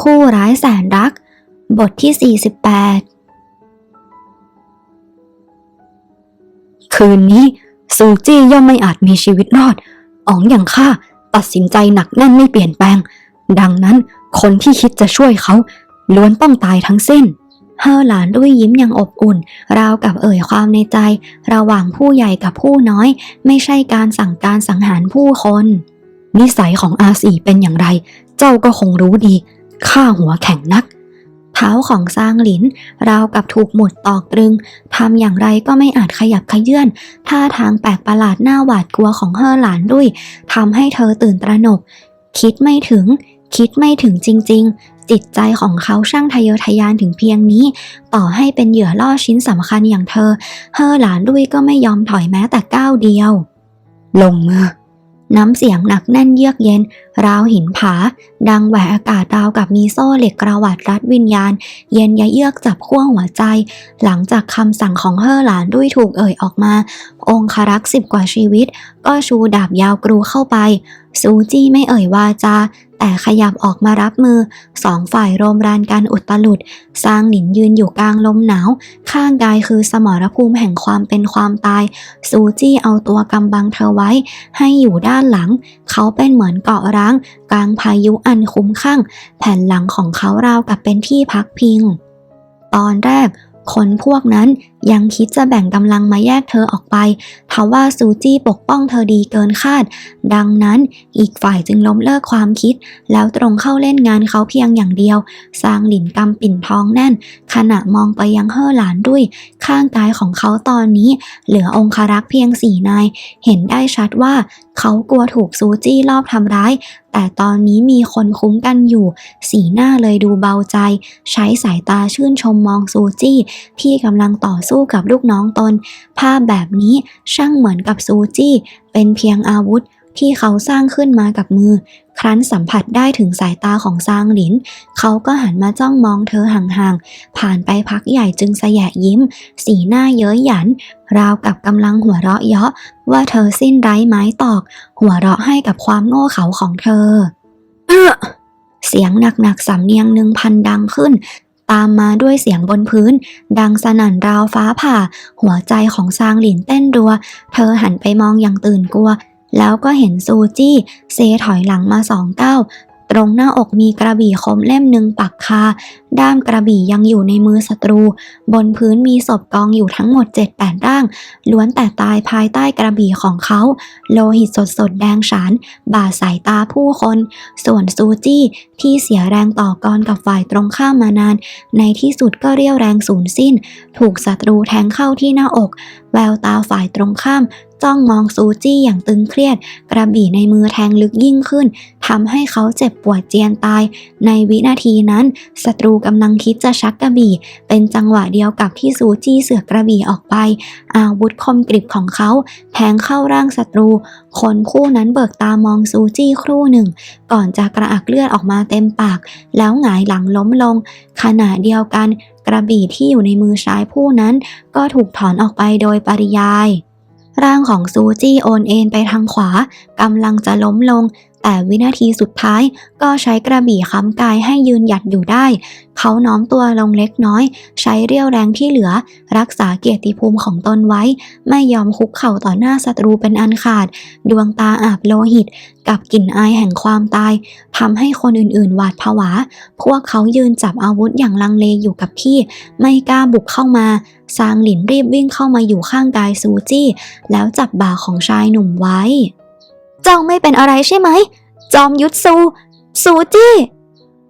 คู่ร้ายแสนรัก บทที่ 48 คืนนี้ซูจี้ย่อมไม่อาจมีชีวิตรอด อ๋องอย่างข้าตัดสินใจหนักแน่นไม่เปลี่ยนแปลง ดังนั้นคนที่คิดจะช่วยเขาล้วนต้องตายทั้งสิ้นเฮอหลานด้วยยิ้มอย่างอบอุ่น ราวกับเอ่ยความในใจ ระหว่างผู้ใหญ่กับผู้น้อย ไม่ใช่การสั่งการสังหารผู้คน นิสัยของอาสีเป็นอย่างไร เจ้าก็คงรู้ดี ข้าหัวแข็งนัก เท้าของซางหลิน ราวกับถูกหมุดตอกตรึงทำอย่างไรก็ไม่อาจขยับขยื่นท่าทางแปลกประหลาดหน้าหวาดกลัวของเฮอหลานด้วยทำให้เธอตื่นตระหนก คิดไม่ถึง คิดไม่ถึงจริง ๆ จิตใจของเขาช่างทะเยอทะยานถึงเพียงนี้ ต่อให้เป็นเหยื่อล่อชิ้นสำคัญอย่างเธอ เฮอหลานด้วยก็ไม่ยอมถอยแม้แต่ก้าวเดียว ลงมือ น้ำเสียงหนักแน่นเยือกเย็น ราวหินผา ดังแหวกอากาศราวกับมีโซ่เหล็กกระหวัดรัดวิญญาณ เย็นยะเยือกจับขั้วหัวใจ หลังจากคำสั่งของเฮอหลานด้วยถูกเอ่ยออกมา องครักษ์สิบกว่าชีวิต ก็ชูดาบยาวกรูเข้าไป ซูจี้ไม่เอ่ยวาจา แต่ขยับออกมารับมือสองฝ่ายโรมรานกันอุดตลุดซางหนินยืนอยู่กลางลมหนาว ข้างกายคือสมรภูมิแห่งความเป็นความตาย ซูจี้เอาตัวกำบังเธอไว้ ให้อยู่ด้านหลัง เขาเป็นเหมือนเกาะร้าง กลางพายุอันคุ้มข้าง แผ่นหลังของเขาราวกับเป็นที่พักพิง ตอนแรกคนพวกนั้นยังคิดจะแบ่งกำลังมาแยกเธอออกไปทว่าซูจี้ปกป้องเธอดีเกินคาด ดังนั้นอีกฝ่ายจึงล้มเลิกความคิด แล้วตรงเข้าเล่นงานเขาเพียงอย่างเดียวสร้างหลินกำปิ่นท้องแน่น ขณะมองไปยังเฮ่อหลานด้วย ข้างกายของเขาตอนนี้ เหลือองครักษ์เพียงสี่นาย เห็นได้ชัดว่าเขากลัวถูกซูจี้ลอบทำร้าย แต่ตอนนี้มีคนคุ้มกันอยู่ สีหน้าเลยดูเบาใจ ใช้สายตาชื่นชมมองซูจี้ที่กำลังต่อสู้กับลูกน้องตน ภาพแบบนี้ช่างเหมือนกับซูจี้ เป็นเพียงอาวุธที่เขาสร้างขึ้นมากับมือ ครั้นสัมผัสได้ถึงสายตาของซางหลิน เขาก็หันมาจ้องมองเธอห่างๆ ผ่านไปพักใหญ่จึงแสยะยิ้ม สีหน้าเย้ยหยัน ราวกับกำลังหัวเราะเยาะว่าเธอสิ้นไร้ไม้ตอก หัวเราะให้กับความโง่เขลาของเธอเอ้อเสียงหนักๆสำเนียงหนึ่งพันดังขึ้น ตามมาด้วยเสียงบนพื้น ดังสนั่นราวฟ้าผ่า หัวใจของซางหลินเต้นรัว เธอหันไปมองอย่างตื่นกลัว แล้วก็เห็นซูจี้ เซถอยหลังมาสองก้าว ตรงหน้าอกมีกระบี่คมเล่มหนึ่งปักคา ด้ามกระบี่ยังอยู่ในมือศัตรู บนพื้นมีศพกองอยู่ทั้งหมด7-8ร่าง ล้วนแต่ตายภายใต้กระบี่ของเขา โลหิตสดๆแดงฉาน บาดสายตาผู้คน ส่วนซูจี้ที่เสียแรงต่อกรกับฝ่ายตรงข้ามมานาน ในที่สุดก็เรียวแรงสูญสิ้น ถูกศัตรูแทงเข้าที่หน้าอก แววตาฝ่ายตรงข้าม จ้องมองซูจี้อย่างตึงเครียด กระบี่ในมือแทงลึกยิ่งขึ้นทำให้เขาเจ็บปวดเจียนตาย ในวินาทีนั้นศัตรูกำลังคิดจะชักกระบี่ เป็นจังหวะเดียวกับที่ซูจี้เสือกกระบี่ออกไป อาวุธคมกริบของเขาแทงเข้าร่างศัตรู คนคู่นั้นเบิกตามองซูจี้ครู่หนึ่ง ก่อนจะกระอักเลือดออกมาเต็มปาก แล้วหงายหลังล้มลง ขณะเดียวกัน กระบี่ที่อยู่ในมือชายผู้นั้น ก็ถูกถอนออกไปโดยปริยาย ร่างของซูจี้โอนเอ็นไปทางขวากำลังจะล้มลง แต่วินาทีสุดท้ายก็ใช้กระบี่ค้ำกายให้ยืนหยัดอยู่ได้ เขาน้อมตัวลงเล็กน้อย ใช้เรี่ยวแรงที่เหลือ รักษาเกียรติภูมิของตนไว้ ไม่ยอมคุกเข่าต่อหน้าศัตรูเป็นอันขาด ดวงตาอาบโลหิต กับกลิ่นอายแห่งความตายทำให้คนอื่นๆ หวาดผวา พวกเขายืนจับอาวุธอย่างลังเลอยู่กับที่ ไม่กล้าบุกเข้ามาซางหลินรีบวิ่งเข้ามาอยู่ข้างกายซูจี้ แล้วจับบ่าของชายหนุ่มไว้ เจ้าไม่เป็นอะไรใช่ไหม จอมยุทธซูซูจี้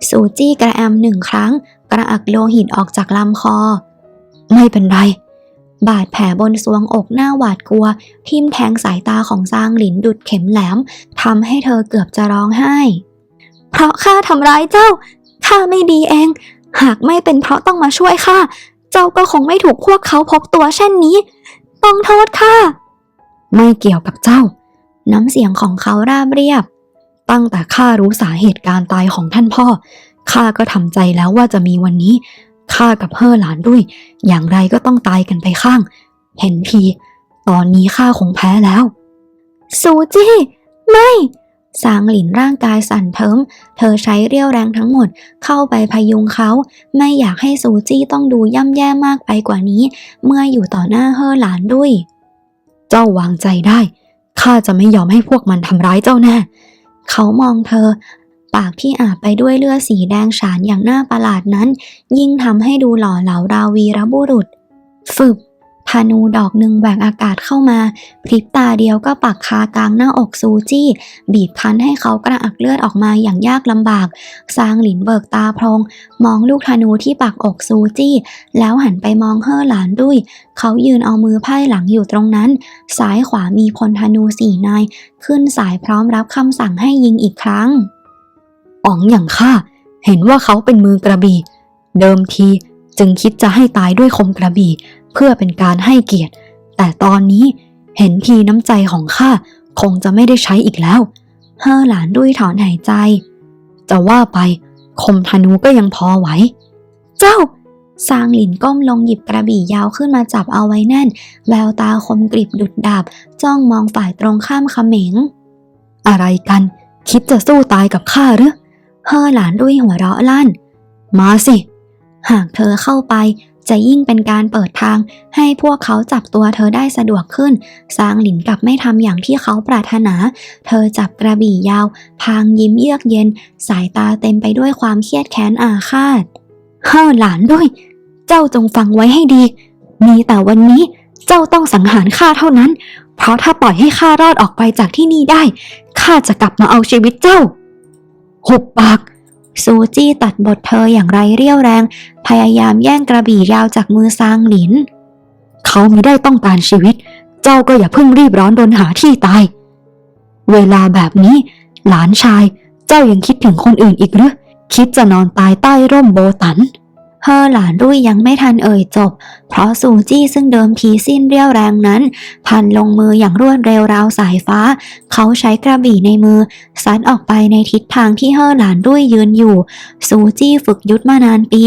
ซูจี้กระแอมหนึ่งครั้ง กระอักโลหิตออกจากลำคอ ไม่เป็นไร บาดแผลบนสวงอกหน้าหวาดกลัว ทิ่มแทงสายตาของซางหลินดุดเข็มแหลมทำให้เธอเกือบจะร้องไห้ เพราะข้าทำร้ายเจ้าข้าไม่ดีเอง หากไม่เป็นเพราะต้องมาช่วยข้าเจ้าก็คงไม่ถูกพวกเขาพบตัวเช่นนี้ ต้องโทษข้าไม่เกี่ยวกับเจ้า น้ำเสียงของเขาราบเรียบ ตั้งแต่ข้ารู้สาเหตุการตายของท่านพ่อ ข้าก็ทำใจแล้วว่าจะมีวันนี้ ข้ากับเฮอหลานด้วย อย่างไรก็ต้องตายกันไปข้าง เห็นที ตอนนี้ข้าคงแพ้แล้ว ซูจี้ ไม่ซางหลินร่างกายสั่นเทิม เธอใช้เรี่ยวแรงทั้งหมดเข้าไปพยุงเขา ไม่อยากให้ซูจี้ต้องดูย่ำแย่มากไปกว่านี้ เมื่ออยู่ต่อหน้าเฮอหลานด้วย เจ้าวางใจได้ ข้าจะไม่ยอมให้พวกมันทำร้ายเจ้าแน่ เขามองเธอ ปากที่อาบไปด้วยเลือดสีแดงฉานอย่างน่าประหลาดนั้น ยิ่งทำให้ดูหล่อเหลาราวีระบุรุษ ฝึก ธนูดอกหนึ่งแหวกอากาศเข้ามา พริบตาเดียวก็ปักคากลางหน้าอกซูจี้ บีบคั้นให้เขากระอักเลือดออกมาอย่างยากลำบาก ซางหลินเบิกตาพรงมองลูกธนูที่ปักอกซูจี้ แล้วหันไปมองเฮ่อหลานด้วย เขายืนเอามือไพ่หลังอยู่ตรงนั้น ซ้ายขวามีพลธนูสี่นายขึ้นสายพร้อมรับคำสั่งให้ยิงอีกครั้งอ๋องอย่างข้าเห็นว่าเขาเป็นมือกระบี่ เดิมทีจึงคิดจะให้ตายด้วยคมกระบี่เพื่อเป็นการให้เกียรติ แต่ตอนนี้เห็นทีน้ำใจของข้าคงจะไม่ได้ใช้อีกแล้วเฮอหลานด้วยถอนหายใจ จะว่าไปคมธนูก็ยังพอไหว เจ้าซางหลินก้มลงหยิบกระบี่ยาวขึ้นมาจับเอาไว้แน่น แววตาคมกริบดุดดาบ จ้องมองฝ่ายตรงข้ามเขม็งอะไรกัน คิดจะสู้ตายกับข้าหรือเฮอหลานด้วยหัวเราะลั่น มาสิ หากเธอเข้าไป จะยิ่งเป็นการเปิดทางให้พวกเขาจับตัวเธอได้สะดวกขึ้น ซางหลินกลับไม่ทำอย่างที่เขาปรารถนา เธอจับกระบี่ยาว พางยิ้มเยือกเย็น สายตาเต็มไปด้วยความเครียดแค้นอาฆาตเฮ่อหลานด้วย เจ้าจงฟังไว้ให้ดี มีแต่วันนี้เจ้าต้องสังหารข้าเท่านั้น เพราะถ้าปล่อยให้ข้ารอดออกไปจากที่นี่ได้ ข้าจะกลับมาเอาชีวิตเจ้า หุบปาก ซูจี้ตัดบทเธออย่างไรเรี่ยวแรง พยายามแย่งกระบี่ยาวจากมือซางหลิน เขาไม่ได้ต้องการชีวิต เจ้าก็อย่าเพิ่งรีบร้อนดนหาที่ตาย เวลาแบบนี้ หลานชาย เจ้ายังคิดถึงคนอื่นอีกหรือ คิดจะนอนตายใต้ร่มโบตัน เฮอหลานรุ่ยยังไม่ทันเอ่ยจบ เพราะซูจี้ซึ่งเดิมทีสิ้นเรี่ยวแรงนั้น พันลงมืออย่างรวดเร็วราวสายฟ้า เขาใช้กระบี่ในมือซัดออกไปในทิศทางที่เฮอหลานรุ่ยยืนอยู่ ซูจี้ฝึกยุทธมานานปี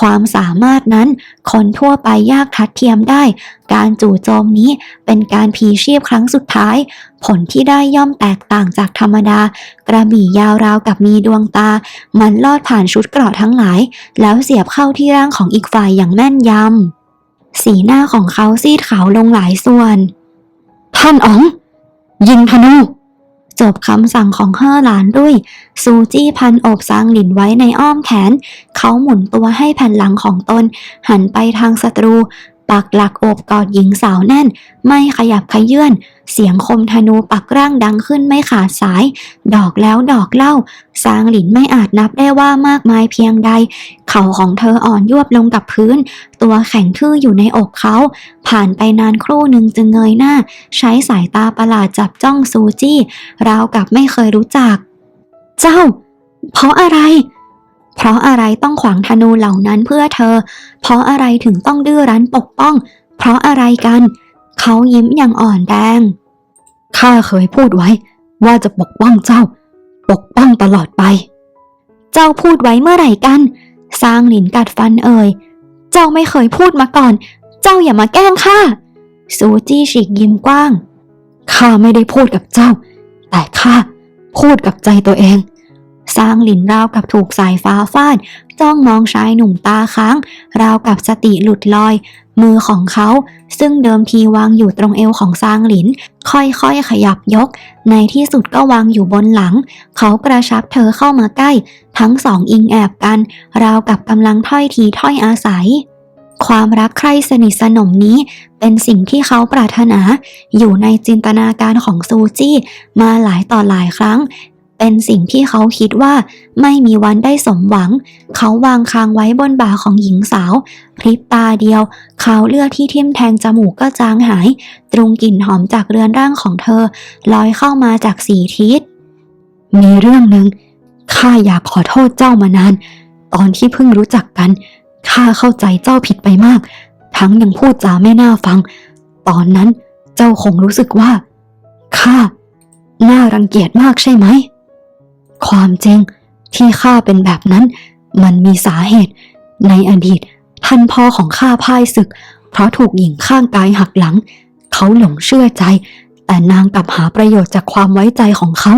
ความสามารถนั้น คนทั่วไปยากทัดเทียมได้ การจู่โจมนี้เป็นการพีชีพครั้งสุดท้าย ผลที่ได้ย่อมแตกต่างจากธรรมดา กระบี่ยาวราวกับมีดวงตา มันลอดผ่านชุดเกราะทั้งหลาย แล้วเสียบเข้าที่ร่างของอีกฝ่ายอย่างแม่นยำ สีหน้าของเขาซีดขาวลงหลายส่วน ท่านอ๋อง ยิงธนู จบคำสั่งของเฮ่อหลานด้วย ซูจี้พันโอบซางหลินไว้ในอ้อมแขน เขาหมุนตัวให้แผ่นหลังของตน หันไปทางศัตรู ปักหลักโอบกอดหญิงสาวแน่น ไม่ขยับขยื่นเสียงคมธนูปักร่างดังขึ้นไม่ขาดสาย ดอกแล้วดอกเล่าซางหลินไม่อาจนับได้ว่ามากมายเพียงใด เข่าของเธออ่อนยวบลงกับพื้น ตัวแข็งทื่ออยู่ในอกเขา ผ่านไปนานครู่หนึ่งจึงเงยหน้า ใช้สายตาประหลาดจับจ้องซูจี้ ราวกับไม่เคยรู้จัก เจ้า เพราะอะไร เพราะอะไรต้องขวางธนูเหล่านั้นเพื่อเธอ เพราะอะไรถึงต้องดื้อรั้นปกป้อง เพราะอะไรกัน เขายิ้มอย่างอ่อนแรงข้าเคยพูดไว้ ว่าจะปกป้องเจ้า ปกป้องตลอดไป เจ้าพูดไว้เมื่อไหร่กันซางหลินกัดฟันเอ่ย เจ้าไม่เคยพูดมาก่อน เจ้าอย่ามาแกล้งข้าซูจี้ฉีกยิ้มกว้างข้าไม่ได้พูดกับเจ้า แต่ข้าพูดกับใจตัวเอง ซางหลินราวกับถูกสายฟ้าฟาด จ้องมองชายหนุ่มตาค้าง ราวกับสติหลุดลอย มือของเขา ซึ่งเดิมทีวางอยู่ตรงเอวของซางหลิน ค่อยๆขยับยก ในที่สุดก็วางอยู่บนหลัง เขากระชับเธอเข้ามาใกล้ ทั้งสองอิงแอบกัน ราวกับกำลังถ้อยทีถ้อยอาศัยความรักใคร่สนิทสนมนี้เป็นสิ่งที่เขาปรารถนา อยู่ในจินตนาการของซูจี้ มาหลายต่อหลายครั้ง เป็นสิ่งที่เขาคิดว่าไม่มีวันได้สมหวัง เขาวางคางไว้บนบ่าของหญิงสาว พริบตาเดียวเขาเลือดที่ทิ่มแทงจมูกก็จางหาย ตรุงกลิ่นหอมจากเรือนร่างของเธอ ลอยเข้ามาจากสีทิศ มีเรื่องหนึ่งข้าอยากขอโทษเจ้ามานาน ตอนที่เพิ่งรู้จักกันข้าเข้าใจเจ้าผิดไปมาก ทั้งยังพูดจาไม่น่าฟัง ตอนนั้นเจ้าคงรู้สึกว่าข้าน่ารังเกียจมากใช่ไหม ความจริงที่ข้าเป็นแบบนั้น มันมีสาเหตุ ในอดีต ท่านพ่อของข้าพ่ายศึก เพราะถูกหญิงข้างกายหักหลัง เขาหลงเชื่อใจ แต่นางกลับหาประโยชน์จากความไว้ใจของเขา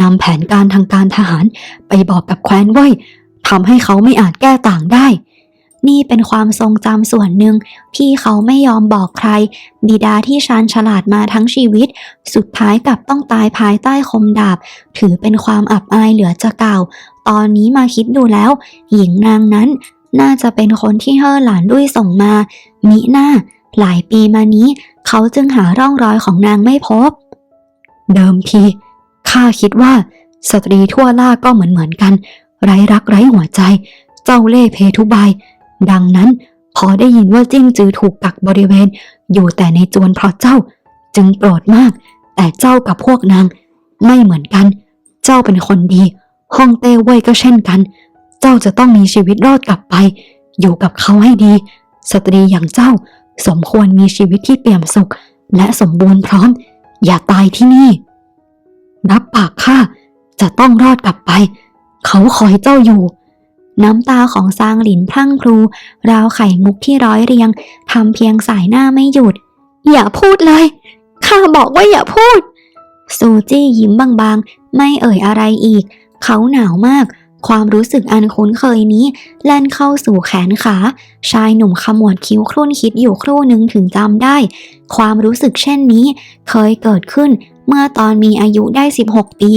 นำแผนการทางการทหารไปบอกกับแคว้นไว้ทำให้เขาไม่อาจแก้ต่างได้ นี่เป็นความทรงจำส่วนหนึ่งที่เขาไม่ยอมบอกใคร บิดาที่ชาญฉลาดมาทั้งชีวิต สุดท้ายกลับต้องตายภายใต้คมดาบ ถือเป็นความอับอายเหลือจะกล่าว ตอนนี้มาคิดดูแล้ว หญิงนางนั้น น่าจะเป็นคนที่เฮอหลานด้วยส่งมา มิหน้า หลายปีมานี้ เขาจึงหาร่องรอยของนางไม่พบ เดิมทีข้าคิดว่า สตรีทั่วล่าก็เหมือนเหมือนกัน ไร้รักไร้หัวใจ เจ้าเล่ห์เพทุบาย ดังนั้นพอได้ยินว่าจิ้งจือถูกกักบริเวณ อยู่แต่ในจวนเพราะเจ้า จึงโกรธมาก แต่เจ้ากับพวกนาง ไม่เหมือนกัน เจ้าเป็นคนดีฮ่องเต้เว่ยก็เช่นกัน เจ้าจะต้องมีชีวิตรอดกลับไป อยู่กับเขาให้ดี สตรีอย่างเจ้า สมควรมีชีวิตที่เปี่ยมสุข และสมบูรณ์พร้อม อย่าตายที่นี่ รับปากข้าจะต้องรอดกลับไป เขาคอยเจ้าอยู่ น้ำตาของซางหลินพรั่งพรูราวไข่มุกที่ร้อยเรียงทำเพียงสายหน้าไม่หยุด อย่าพูดเลย ข้าบอกว่าอย่าพูด ซูจี้ยิ้มบางๆ ไม่เอ่ยอะไรอีก เขาหนาวมาก ความรู้สึกอันคุ้นเคยนี้ แล่นเข้าสู่แขนขา ชายหนุ่มขมวดคิ้วครุ่นคิดอยู่ครู่หนึ่งถึงจำได้ ความรู้สึกเช่นนี้ เคยเกิดขึ้นเมื่อตอนมีอายุได้ 16 ปี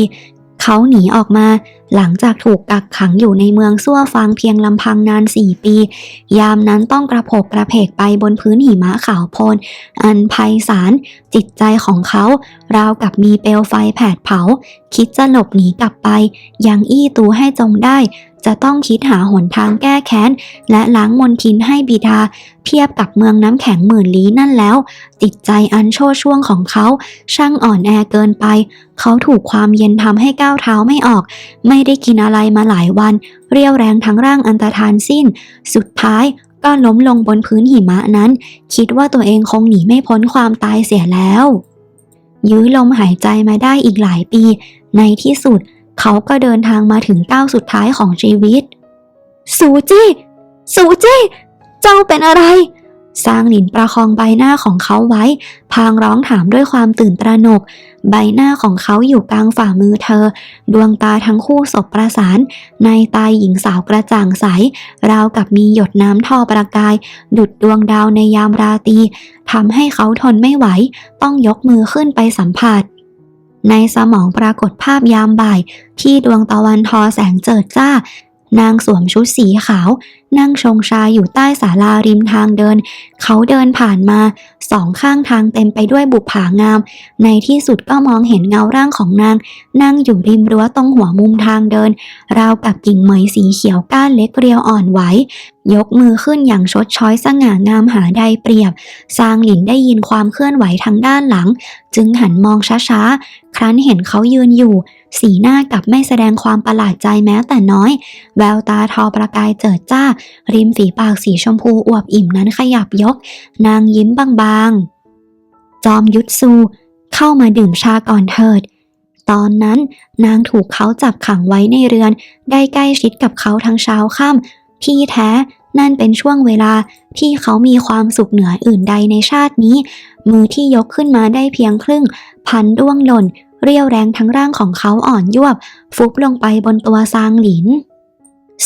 เขาหนีออกมา หลังจากถูกกักขังอยู่ในเมืองซั่วฟางเพียงลำพังนาน4ปี ยามนั้นต้องกระโผกกระเพกไปบนพื้นหิมะขาวโพลน อันไพศาลจิตใจของเขา ราวกับมีเปลวไฟแผดเผา คิดจะหลบหนีกลับไป ยังอี้ตูให้จงได้จะต้องคิดหาหนทางแก้แค้น และล้างมนทินให้บิดา เทียบกับเมืองน้ำแข็งหมื่นลี้นั่นแล้ว จิตใจอันโชช่วงของเขา ช่างอ่อนแอเกินไป เขาถูกความเย็นทำให้ก้าวเท้าไม่ออก ไม่ได้กินอะไรมาหลายวัน เรียวแรงทั้งร่างอันตรธานสิ้น สุดท้ายก็ล้มลงบนพื้นหิมะนั้น คิดว่าตัวเองคงหนีไม่พ้นความตายเสียแล้ว ยื้อลมหายใจมาได้อีกหลายปี ในที่สุด เขาก็เดินทางมาถึงก้าวสุดท้ายของชีวิต สูจี้ สูจี้ เจ้าเป็นอะไร ซางหลินประคองใบหน้าของเขาไว้ พางร้องถามด้วยความตื่นตระหนก ใบหน้าของเขาอยู่กลางฝ่ามือเธอ ดวงตาทั้งคู่สบประสาน ในตาหญิงสาวกระจ่างใส ราวกับมีหยดน้ำท่อประกาย ดุดดวงดาวในยามราตรีทำให้เขาทนไม่ไหว ต้องยกมือขึ้นไปสัมผัส ในสมองปรากฏภาพยามบ่าย ที่ดวงตะวันทอแสงเจิดจ้า นางสวมชุดสีขาว นั่งชงชาอยู่ใต้ศาลาริมทางเดิน เขาเดินผ่านมาสองข้างทางเต็มไปด้วยบุปผางาม ในที่สุดก็มองเห็นเงาร่างของนาง นั่งอยู่ริมรั้วตรงหัวมุมทางเดิน ราวกับกิ่งเหมยสีเขียวก้านเล็กเรียวอ่อนไหวยกมือขึ้นอย่างชดช้อยสง่างามหาใดเปรียบ ซางหลินได้ยินความเคลื่อนไหวทางด้านหลัง จึงหันมองช้าๆ ครั้นเห็นเขายืนอยู่ สีหน้ากับไม่แสดงความประหลาดใจแม้แต่น้อย แววตาทอประกายเจิดจ้าริมฝีปากสีชมพูอวบอิ่มนั้นขยับยก นางยิ้มบางๆ จอมยุทธซูเข้ามาดื่มชาก่อนเถิด ตอนนั้นนางถูกเขาจับขังไว้ในเรือน ได้ใกล้ชิดกับเขาทั้งเช้าค่ำที่แท้นั่นเป็นช่วงเวลาที่เขามีความสุขเหนืออื่นใดในชาตินี้ มือที่ยกขึ้นมาได้เพียงครึ่ง พันร่วงหล่น เรียวแรงทั้งร่างของเขาอ่อนยวบ ฟุบลงไปบนตัวซางหลิน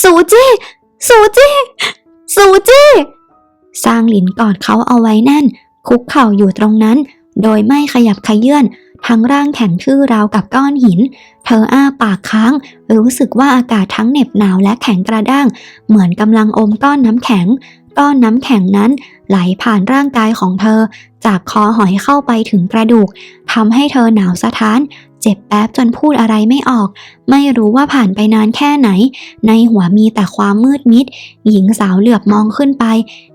สูจี้ สูจี้สูจี้ซางหลินกอดเขาเอาไว้แน่น คุกเข่าอยู่ตรงนั้น โดยไม่ขยับขยื่นทั้งร่างแข็งทื่อราวกับก้อนหิน เธออ้าปากค้าง รู้สึกว่าอากาศทั้งเหน็บหนาวและแข็งกระด้าง เหมือนกำลังอมก้อนน้ำแข็ง ก้อนน้ำแข็งนั้น ไหลผ่านร่างกายของเธอ จากคอหอยเข้าไปถึงกระดูกทำให้เธอหนาวสะท้าน เจ็บแป๊บจนพูดอะไรไม่ออก ไม่รู้ว่าผ่านไปนานแค่ไหน ในหัวมีแต่ความมืดมิด หญิงสาวเหลือบมองขึ้นไป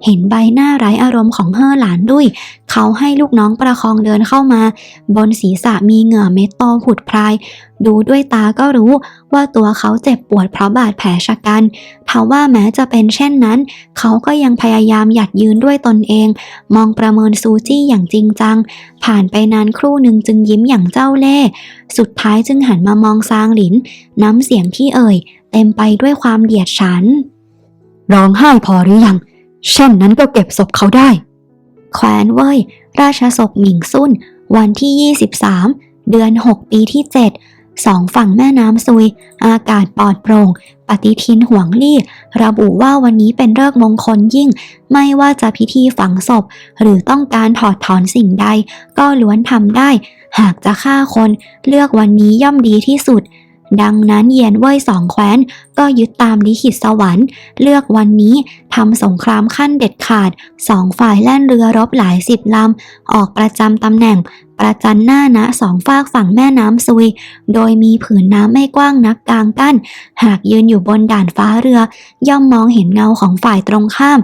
เห็นใบหน้าไร้อารมณ์ของเฮอหลานด้วย เขาให้ลูกน้องประคองเดินเข้ามา บนศีรษะมีเหงื่อเม็ดโตผุดพราย ดูด้วยตาก็รู้ ว่าตัวเขาเจ็บปวดเพราะบาดแผลชะกันทว่าแม้จะเป็นเช่นนั้น เขาก็ยังพยายามหยัดยืนด้วยตนเอง มองประเมินซูจี้อย่างจริงจัง ผ่านไปนานครู่หนึ่งจึงยิ้มอย่างเจ้าเล่ห์สุดท้ายจึงหันมามองซางหลิน น้ำเสียงที่เอ่ย เต็มไปด้วยความเดียดฉัน ร้องไห้พอหรือยัง เช่นนั้นก็เก็บศพเขาได้แคว้นเว่ยราชศกหมิงซุ่น วันที่ 23 เดือน 6 ปีที่ สองฝั่งแม่น้ำซุย อากาศปลอดโปร่ง ปฏิทินห่วงลี่ ระบุว่าวันนี้เป็นเลิกมงคลยิ่ง ไม่ว่าจะพิธีฝังศพ หรือต้องการถอดถอนสิ่งใด ก็ล้วนทำได้ หากจะฆ่าคน เลือกวันนี้ย่อมดีที่สุดดังนั้นเยียนเว่ยสองแคว้น ก็ยึดตามลิขิตสวรรค์ เลือกวันนี้ทำสงครามขั้นเด็ดขาดสองฝ่ายแล่นเรือรบหลายสิบลำ ออกประจำตำแหน่ง ประจันหน้าณสองฝากฝั่งแม่น้ำซุย โดยมีผืนน้ำไม่กว้างนักกลางกั้น หากยืนอยู่บนด่านฟ้าเรือ ย่อมมองเห็นเงาของฝ่ายตรงข้าม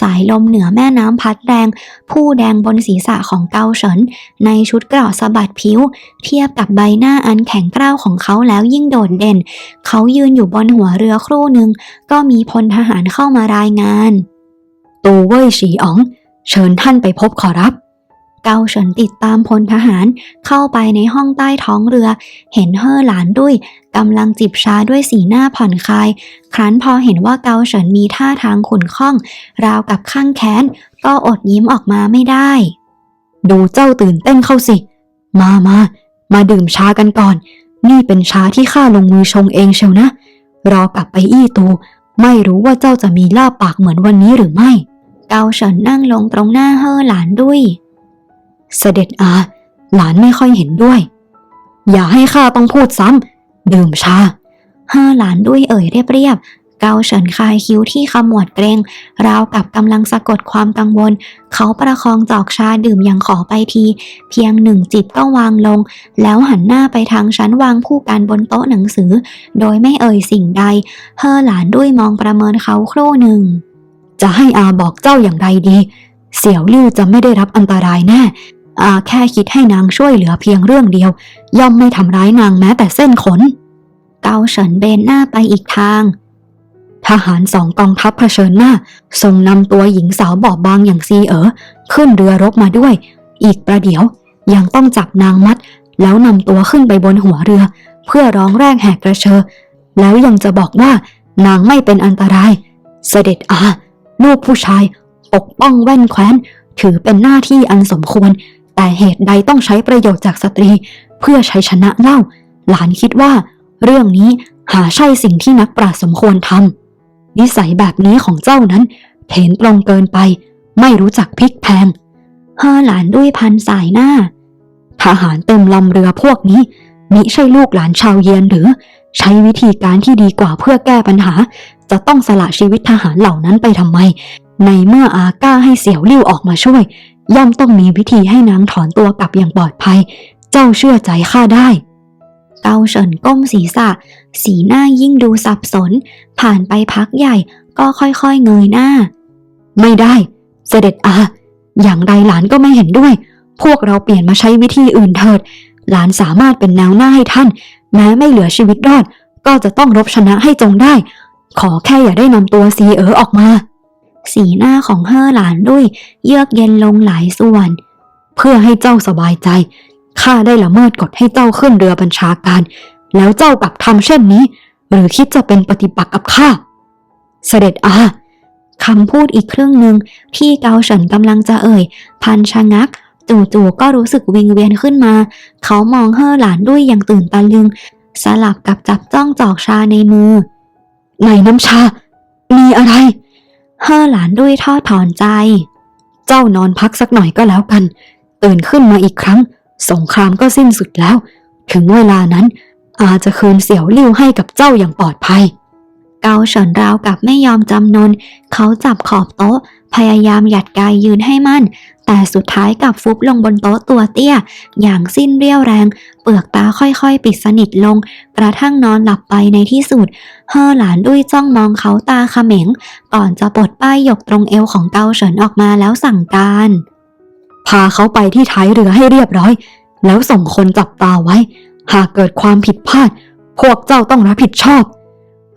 สายลมเหนือแม่น้ำพัดแรง ผู้แดงบนศีรษะของเกาเฉิน ในชุดเกราะสะบัดผิว เทียบกับใบหน้าอันแข็งกร้าวของเขาแล้วยิ่งโดดเด่น เขายืนอยู่บนหัวเรือครู่หนึ่งก็มีพลทหารเข้ามารายงาน ตูเว่ยฉีอ๋อง เชิญท่านไปพบขอรับ เกาเฉินติดตามพลทหารเข้าไปในห้องใต้ท้องเรือ เห็นเฮ่อหลานด้วยกำลังจิบชาด้วยสีหน้าผ่อนคลาย ครั้นพอเห็นว่าเกาเฉินมีท่าทางขุ่นข้อง ราวกับข้างแค้น ก็อดยิ้มออกมาไม่ได้ ดูเจ้าตื่นเต้นเข้าสิ มามามาดื่มชากันก่อน นี่เป็นชาที่ข้าลงมือชงเองเชียวนะ รอกลับไปอี้ตู ไม่รู้ว่าเจ้าจะมีลาบปากเหมือนวันนี้หรือไม่ เกาเฉินนั่งลงตรงหน้าเฮ่อหลานด้วย เสด็จอา หลานไม่ค่อยเห็นด้วย อย่าให้ข้าต้องพูดซ้ำดื่มชาเฮ่อหลานด้วยเอ่ยเรียบ เกาเฉินคายคิ้วที่ขมวดเกรงราวกับกำลังสะกดความกังวล เขาประคองจอกชาดื่มอย่างขอไปที เพียงหนึ่งจิบก็วางลง แล้วหันหน้าไปทางชั้นวางผู้การบนโต๊ะหนังสือ โดยไม่เอ่ยสิ่งใด เฮอหลานด้วยมองประเมินเขาครู่หนึ่ง จะให้อาบอกเจ้าอย่างไรดี เสี่ยวลิ่วจะไม่ได้รับอันตรายแน่อาแค่คิดให้นางช่วยเหลือเพียงเรื่องเดียว ย่อมไม่ทำร้ายนางแม้แต่เส้นขน เกาเฉินเบนหน้าไปอีกทาง ทหารสองกองทัพเผชิญหน้าทรงนำตัวหญิงสาวบอบบางอย่างซีเอ๋อขึ้นเรือรบมาด้วย อีกประเดี๋ยวยังต้องจับนางมัด แล้วนำตัวขึ้นไปบนหัวเรือ เพื่อร้องแรกแหกกระเชอ แล้วยังจะบอกว่านางไม่เป็นอันตราย เสด็จอาลูกผู้ชายปกป้องแว่นแคว้น ถือเป็นหน้าที่อันสมควร แต่เหตุใดต้องใช้ประโยชน์จากสตรี เพื่อใช้ชนะเล่า หลานคิดว่า เรื่องนี้หาใช่สิ่งที่นักปราชญ์สมควรทำ นิสัยแบบนี้ของเจ้านั้นเถนตรงเกินไป ไม่รู้จักพลิกแพงเฮอหลานด้วยพันสายหน้า ทหารเต็มลำเรือพวกนี้มิใช่ลูกหลานชาวเยียนหรือ ใช้วิธีการที่ดีกว่าเพื่อแก้ปัญหา จะต้องสละชีวิตทหารเหล่านั้นไปทำไม ในเมื่ออาก้าให้เสี่ยวลิ่วออกมาช่วย ย่อมต้องมีวิธีให้นางถอนตัวกลับอย่างปลอดภัย เจ้าเชื่อใจข้าได้ เกาเฉินก้มศีรษะ สีหน้ายิ่งดูสับสน ผ่านไปพักใหญ่ก็ค่อยๆเงยหน้า ไม่ได้ เสด็จอา อย่างไรหลานก็ไม่เห็นด้วย พวกเราเปลี่ยนมาใช้วิธีอื่นเถิด หลานสามารถเป็นแนวหน้าให้ท่าน แม้ไม่เหลือชีวิตรอด ก็จะต้องรบชนะให้จงได้ ขอแค่อย่าได้นำตัวซีเอ๋อออกมา สีหน้าของเฮ่อหลานด้วย เยือกเย็นลงหลายส่วน เพื่อให้เจ้าสบายใจ ข้าได้ละเมิดกฎให้เจ้าขึ้นเรือบัญชาการ แล้วเจ้ากลับทำเช่นนี้ หรือคิดจะเป็นปฏิปักษ์กับข้า เสด็จอาคำพูดอีกครึ่งหนึ่งที่เกาเฉินกำลังจะเอ่ย พันชะงักจู่ๆก็รู้สึกวิงเวียนขึ้นมา เขามองเฮ่อหลานด้วยอย่างตื่นตะลึง สลับกับจับจ้องจอกชาในมือในน้ำชา มีอะไร เฮ่อหลานด้วยทอดถอนใจ เจ้านอนพักสักหน่อยก็แล้วกัน ตื่นขึ้นมาอีกครั้ง สงครามก็สิ้นสุดแล้ว ถึงเวลานั้น อาจะคืนเสี่ยวลิ่วให้กับเจ้าอย่างปลอดภัย เกาเฉินราวกับไม่ยอมจำนน เขาจับขอบโต๊ะ พยายามหยัดกายยืนให้มั่น แต่สุดท้ายกับฟุบลงบนโต๊ะตัวเตี้ย อย่างสิ้นเรี่ยวแรง เปลือกตาค่อยๆ ปิดสนิทลง กระทั่งนอนหลับไปในที่สุด เฮอหลานด้วยจ้องมองเขาตาเขม็ง ก่อนจะปลดป้ายหยกตรงเอวของเกาเฉินออกมาแล้วสั่งการ พาเขาไปที่ท้ายเรือให้เรียบร้อย แล้วส่งคนจับตาไว้ หากเกิดความผิดพลาด พวกเจ้าต้องรับผิดชอบ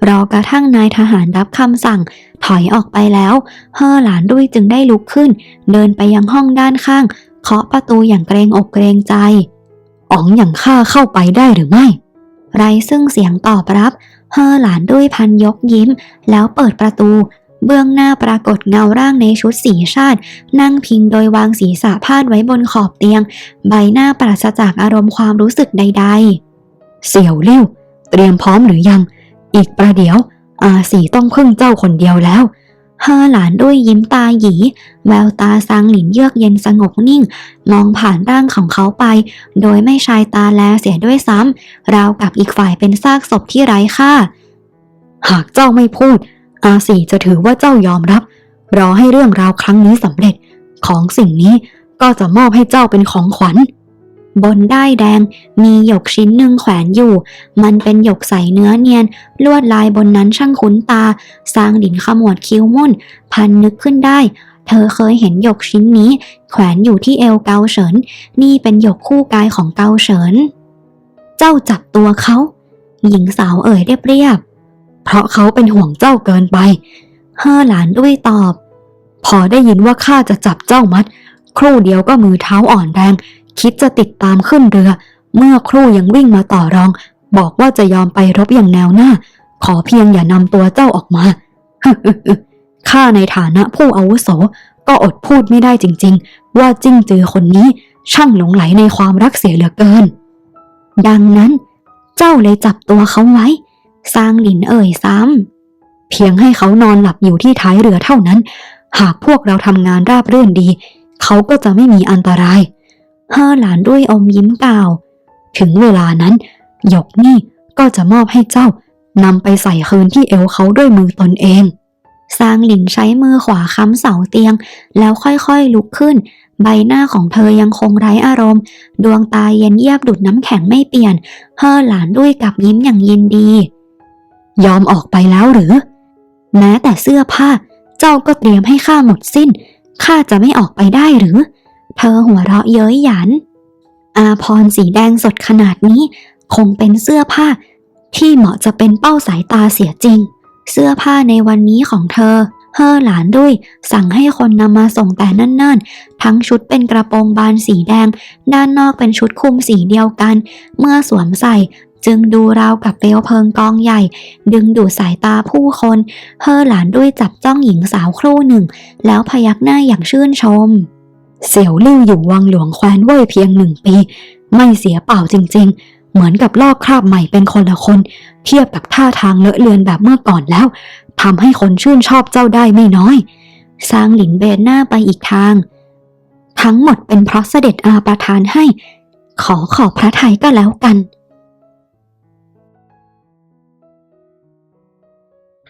รอกระทั่งนายทหารรับคำสั่ง ถอยออกไปแล้วเฮอหลานด้วยจึงได้ลุกขึ้น เดินไปยังห้องด้านข้าง เคาะประตูอย่างเกรงอกเกรงใจอ๋องอย่างข้าเข้าไปได้หรือไม่ ไรซึ่งเสียงตอบรับ เฮอหลานด้วยพันยกยิ้ม แล้วเปิดประตู เบื้องหน้าปรากฏเงาร่างในชุดสีชาติ นั่งพิงโดยวางศีรษะพาดไว้บนขอบเตียง ใบหน้าปราศจากอารมณ์ความรู้สึกใด ๆ เสี่ยวลิ่วเตรียมพร้อมหรือยัง อีกประเดี๋ยว อาสีต้องพึ่งเจ้าคนเดียวแล้วเฮอหลานด้วยยิ้มตาหยี แววตาซางหลินเยือกเย็นสงบนิ่ง มองผ่านร่างของเขาไป โดยไม่ชายตาแลเสียด้วยซ้ำราวกับอีกฝ่ายเป็นซากศพที่ไร้ค่า หากเจ้าไม่พูด อาสีจะถือว่าเจ้ายอมรับ รอให้เรื่องราวครั้งนี้สำเร็จ ของสิ่งนี้ก็จะมอบให้เจ้าเป็นของขวัญ บนได้แดงมีหยกชิ้นหนึ่งแขวนอยู่ มันเป็นหยกใสเนื้อเนียน ลวดลายบนนั้นช่างคุ้นตา สร้างดินขมวดคิ้วมุ่น พันนึกขึ้นได้ เธอเคยเห็นหยกชิ้นนี้ แขวนอยู่ที่เอวเกาเฉิน นี่เป็นหยกคู่กายของเกาเฉิน เจ้าจับตัวเขา หญิงสาวเอ่ยเรียบเรียบ เพราะเขาเป็นห่วงเจ้าเกินไปๆเฮอหลานด้วยตอบ พอได้ยินว่าข้าจะจับเจ้ามัด ครู่เดียวก็มือเท้าอ่อนแรง คิดจะติดตามขึ้นเรือ เมื่อครู่ยังวิ่งมาต่อรอง บอกว่าจะยอมไปรบอย่างแนวหน้า ขอเพียงอย่านำตัวเจ้าออกมาข้าในฐานะผู้อาวุโสก็อดพูดไม่ได้จริง ๆ ว่าจิ้งจือคนนี้ช่างหลงไหลในความรักเสียเหลือเกิน ดังนั้น เจ้าเลยจับตัวเขาไว้ สร้างหลินเอ่ยซ้ำ เพียงให้เขานอนหลับอยู่ที่ท้ายเรือเท่านั้น หากพวกเราทำงานราบรื่นดี เขาก็จะไม่มีอันตรายเฮอหลานด้วยอมยิ้มกล่าว ถึงเวลานั้นหยกนี่ก็จะมอบให้เจ้านำไปใส่คืนที่เอวเขาด้วยมือตนเองซางหลินใช้มือขวาค้ำเสาเตียง แล้วค่อยๆลุกขึ้น ใบหน้าของเธอยังคงไร้อารมณ์ ดวงตาเย็นเยียบดุดน้ำแข็งไม่เปลี่ยนเฮอหลานด้วยกับยิ้มอย่างยินดี ยอมออกไปแล้วหรือ แม้แต่เสื้อผ้าเจ้าก็เตรียมให้ข้าหมดสิ้น ข้าจะไม่ออกไปได้หรือ เธอหัวเราะเย้ยหยัน อาพรสีแดงสดขนาดนี้ คงเป็นเสื้อผ้า ที่เหมาะจะเป็นเป้าสายตาเสียจริง เสื้อผ้าในวันนี้ของเธอ เฮอหลานด้วย สั่งให้คนนำมาส่งแต่นั่นๆ ทั้งชุดเป็นกระโปรงบานสีแดง ด้านนอกเป็นชุดคลุมสีเดียวกัน เมื่อสวมใส่ จึงดูราวกับเปลวเพลิงกองใหญ่ ดึงดูดสายตาผู้คนเฮอหลานด้วยจับจ้องหญิงสาวครู่หนึ่ง แล้วพยักหน้าอย่างชื่นชม เสี่ยวลิ่วอยู่วังหลวงแคว้นเว่ยเพียงหนึ่งปี ไม่เสียเปล่าจริง ๆ เหมือนกับลอกคราบใหม่เป็นคนละคน เทียบกับท่าทางเลอะเลือนแบบเมื่อก่อนแล้วทำให้คนชื่นชอบเจ้าได้ไม่น้อยซางหลินเบนหน้าไปอีกทาง ทั้งหมดเป็นเพราะเสด็จอาประทานให้ ขอขอบพระทัยก็แล้วกัน